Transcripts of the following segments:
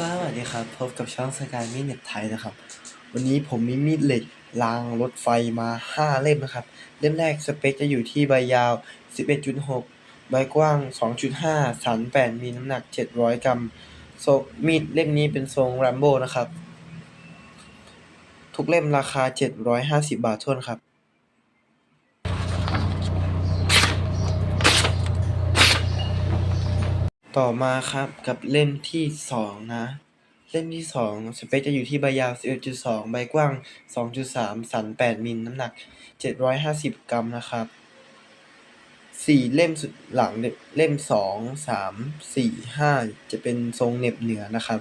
สวัสดีครับ พบกับช่องสกายมีเน็ตไทยนะครับ วันนี้ผมมีมีดเหล็กรางรถไฟมา 5 เล่มนะครับ เล่มแรกสเปคจะอยู่ที่ใบยาว 11.6 ใบกว้าง 2.5 สัน 8มิลน้ำหนัก 700 กรัมทรงมีดเล่มนี้เป็นทรงแรมโบ้นะครับ ทุกเล่มราคา 750 บาททวนครับ ต่อมาครับกับเล่มที่สองนะ เล่มที่สองสเปคจะอยู่ที่ใบยาว 11.2 ใบกว้าง 2.3 สัน 8 มิลน้ำหนัก 750 กรัมนะครับสี่เล่มสุดหลังเล่มสองสามสี่ห้าจะเป็นทรงเหน็บเหนือนะครับ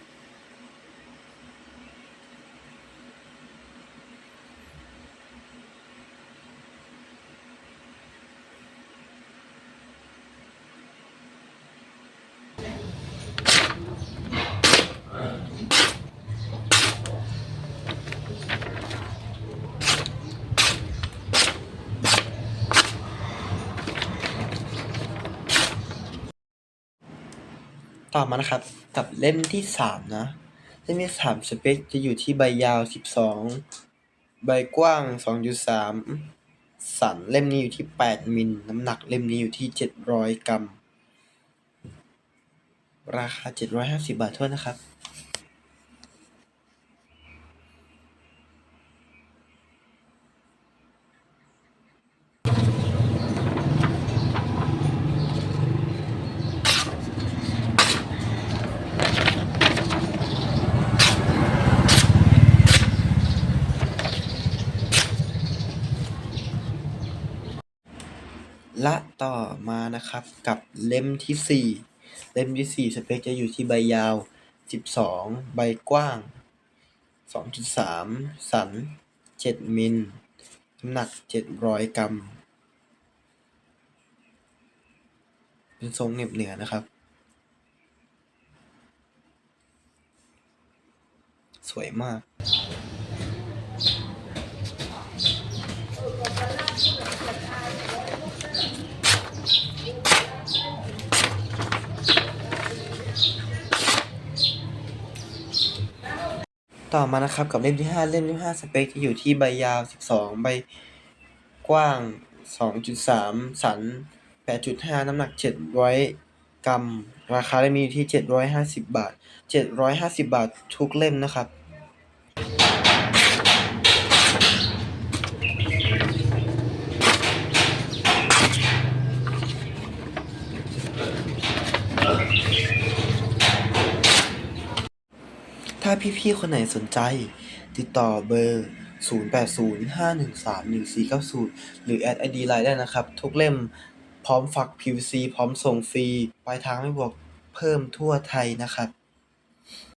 ต่อมานะครับ กับเล่มที่สามนะ เล่มที่สามสเปคจะอยู่ที่ใบยาวสิบสองใบกว้างสองจุดสามสันเล่มนี้อยู่ที่แปดมิลน้ำหนักเล่มนี้อยู่ที่เจ็ดร้อยกรัม ราคาเจ็ดร้อยห้าสิบบาทเท่านั้นนะครับ ละต่อมานะครับกับเล่มที่สี่เล่มที่สี่สเปคจะอยู่ที่ใบยาวสิบสองใบกว้างสองจุดสามสันเจ็ดมิลน้ำหนักเจ็ดร้อยกรัม เป็นทรงเหน็บเหนือนะครับ สวยมาก ต่อมานะครับกับเล่มที่ห้าเล่มที่ห้าสเปคจะอยู่ที่ใบยาวสิบสองใบกว้างสองจุดสามสันแปดจุดห้าน้ำหนักเจ็ดร้อยกรัม ราคาได้มีอยู่ที่เจ็ดร้อยห้าสิบบาทเจ็ดร้อยห้าสิบบาททุกเล่มนะครับ ถ้าพี่ๆ คนไหนสนใจ ติดต่อเบอร์ 0805131490 หรือแอดไอดีไลน์ได้นะครับ ทุกเล่มพร้อมฝัก PVC พร้อมส่งฟรี ปลายทางไม่บวกเพิ่มทั่วไทยนะครับ